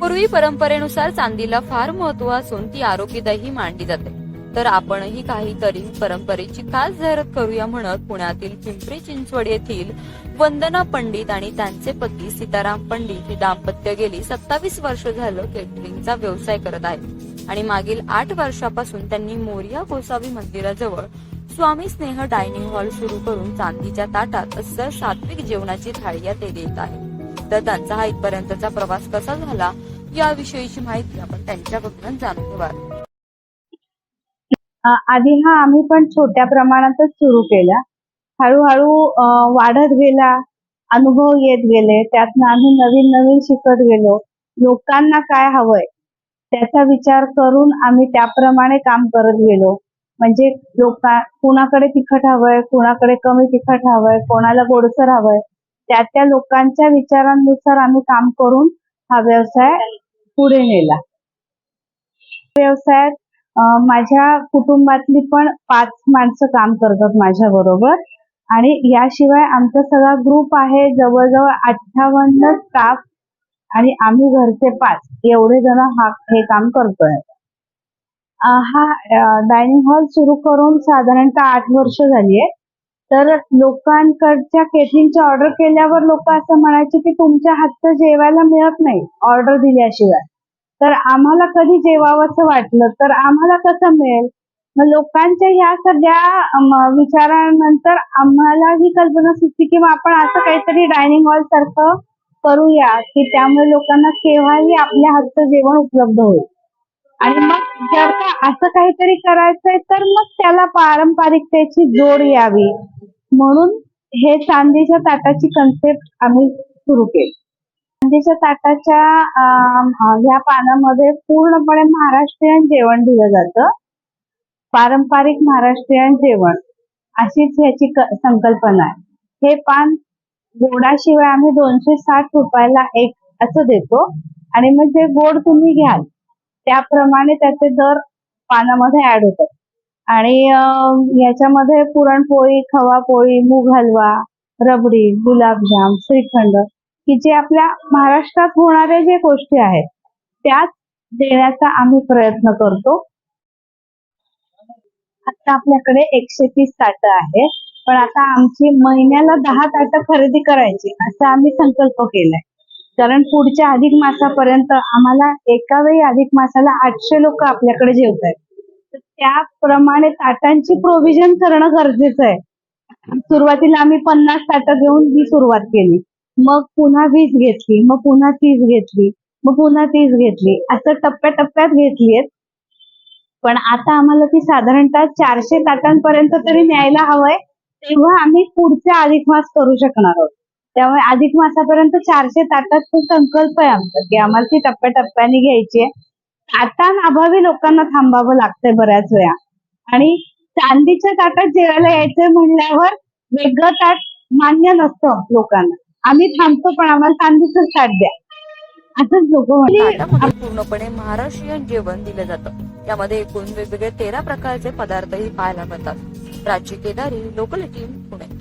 पूर्वी परंपरेनुसार चांदीला फार महत्त्व असून ती आरोग्यदायी मानली जाते. तर आपणही काहीतरी परंपरेची खास जाहिरात करूया म्हणत पुण्यातील पिंपरी चिंचवड येथील वंदना पंडित आणि त्यांचे पती सीताराम पंडित हे दाम्पत्य गेली सत्तावीस वर्ष झालं केटरिंगचा व्यवसाय करत आहेत. आणि मागील आठ वर्षापासून त्यांनी मोरिया गोसावी मंदिराजवळ स्वामी स्नेह डायनिंग हॉल सुरू करून चांदीच्या ताटात अस्सल सात्विक जेवणाची थाळी या ते देत आहे. तर त्यांचा हा इथपर्यंतचा प्रवास कसा झाला? याविषयीची माहिती आपण त्यांच्याकडून जाणून घेऊया आधी हा आम्ही पण छोट्या प्रमाणातच सुरू केला. हळूहळू वाढत गेला अनुभव येत गेले त्यातनं आम्ही नवीन नवीन शिकत गेलो. लोकांना काय हवंय त्याचा विचार करून आम्ही त्याप्रमाणे काम करत गेलो. म्हणजे लोका कुणाकडे तिखट हवंय कुणाकडे कमी तिखट हवंय कोणाला गोडसर हवंय त्या त्या लोकांच्या विचारांनुसार आम्ही काम करून हा व्यवसाय पुढे नेला. व्यवसायात माझ्या कुटुंबातली पण पाच माणसं काम करतात माझ्या बरोबर. आणि याशिवाय आमचा सगळा ग्रुप आहे जवळजवळ अठ्ठावन्न स्टाफ आणि आम्ही घरचे पाच. एवढे जण हा हे काम करतोय. हा डायनिंग हॉल सुरू करून साधारणतः आठ वर्ष झाली आहे तर लोकांकडच्या केटरिंगच्या ऑर्डर केल्यावर लोक असं म्हणायचे की तुमच्या हातचं जेवायला मिळत नाही ऑर्डर दिल्याशिवाय. तर आम्हाला कधी जेवावंसं वाटलं? तर आम्हाला कसं मिळेल? मग लोकांच्या ह्या सगळ्या विचारानंतर आम्हाला ही कल्पना सुचली की मग आपण असं काहीतरी डायनिंग हॉल सारखं करूया की त्यामुळे लोकांना केव्हाही आपल्या हातचं जेवण उपलब्ध होईल. आणि मग जर का असं काहीतरी करायचंय तर मग त्याला पारंपरिकतेची जोड यावी. म्हणून हे चांदीच्या ताटाची कन्सेप्ट आम्ही सुरू केली. चांदीच्या ताटाच्या ह्या पानामध्ये पूर्णपणे महाराष्ट्रीयन जेवण दिलं जातं. पारंपरिक महाराष्ट्रीयन जेवण अशीच ह्याची संकल्पना आहे. हे पान गोडाशिवाय आम्ही दोनशे साठ रुपयाला एक असं देतो आणि मग जे गोड तुम्ही घ्याल त्याप्रमाणे त्याचे दर पानामध्ये ऍड होतात. आणि याच्यामध्ये पुरणपोळी खवा पोळी मूग हलवा रबडी गुलाबजाम श्रीखंड की जे आपल्या महाराष्ट्रात होणाऱ्या जे गोष्टी आहेत त्याच देण्याचा आम्ही प्रयत्न करतो. आता आपल्याकडे एकशे तीस ताटं आहेत पण आता आमची महिन्याला दहा ताटं खरेदी करायची असा आम्ही संकल्प केलाय. कारण पुढच्या अधिक मासापर्यंत आम्हाला एका वेळी अधिक मासाला आठशे लोक आपल्याकडे जेवत आहेत तर त्याप्रमाणे ताटांची प्रोव्हिजन करणं गरजेचं आहे. सुरुवातीला आम्ही पन्नास ताटं घेऊन ही सुरुवात केली. मग पुन्हा वीज घेतली मग पुन्हा तीच घेतली मग पुन्हा तीच घेतली. असं टप्प्याटप्प्यात घेतलीयत. पण आता आम्हाला ती साधारणतः चारशे ताटांपर्यंत तरी न्यायला हवंय तेव्हा आम्ही पुढचा अधिक मास करू शकणार आहोत. त्यामुळे अधिक मासापर्यंत चारशे ताटाचा संकल्प आहे आमचा की आम्हाला ती टप्प्याटप्प्याने घ्यायची आहे. ताटांअभावी लोकांना थांबावं लागतंय बऱ्याच वेळा. आणि चांदीच्या ताटात जेवायला यायचंय म्हणल्यावर वेगळं ताट मान्य नसतं लोकांना. आम्ही थांबतो पण आम्हाला कांदीच ताट द्या. असंच लोक म्हणतात. पूर्णपणे महाराष्ट्रीयन जेवण दिलं जातं. त्यामध्ये एकूण वेगवेगळे तेरा प्रकारचे पदार्थही पाहायला मिळतात. Prachi Kedari local team Pune.